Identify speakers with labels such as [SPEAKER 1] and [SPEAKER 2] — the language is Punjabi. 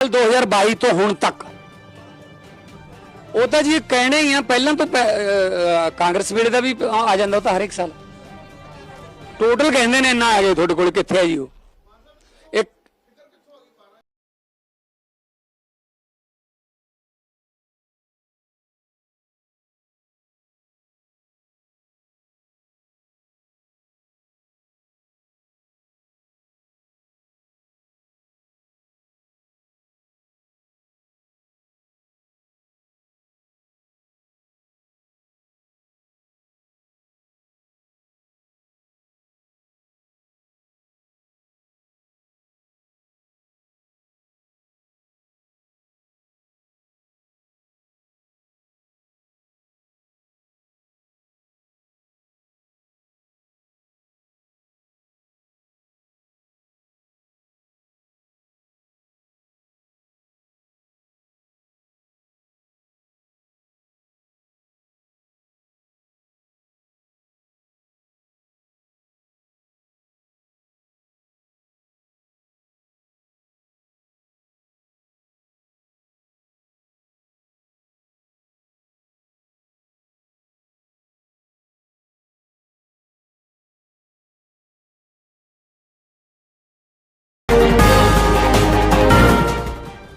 [SPEAKER 1] 2022 ਤੋਂ ਹੁਣ ਤੱਕ। ਉਹ ਤਾਂ ਜੀ ਕਹਿਣੇ ਹੀ ਆ, ਪਹਿਲਾਂ ਤੋਂ ਕਾਂਗਰਸ ਵੇਲੇ ਦਾ ਵੀ ਆ ਜਾਂਦਾ, ਉਹ ਤਾਂ ਹਰ ਇੱਕ ਸਾਲ। ਟੋਟਲ ਕਹਿੰਦੇ ਨੇ ਇੰਨਾ ਆ ਗਏ ਤੁਹਾਡੇ ਕੋਲ, ਕਿੱਥੇ ਆ ਜੀ ਉਹ?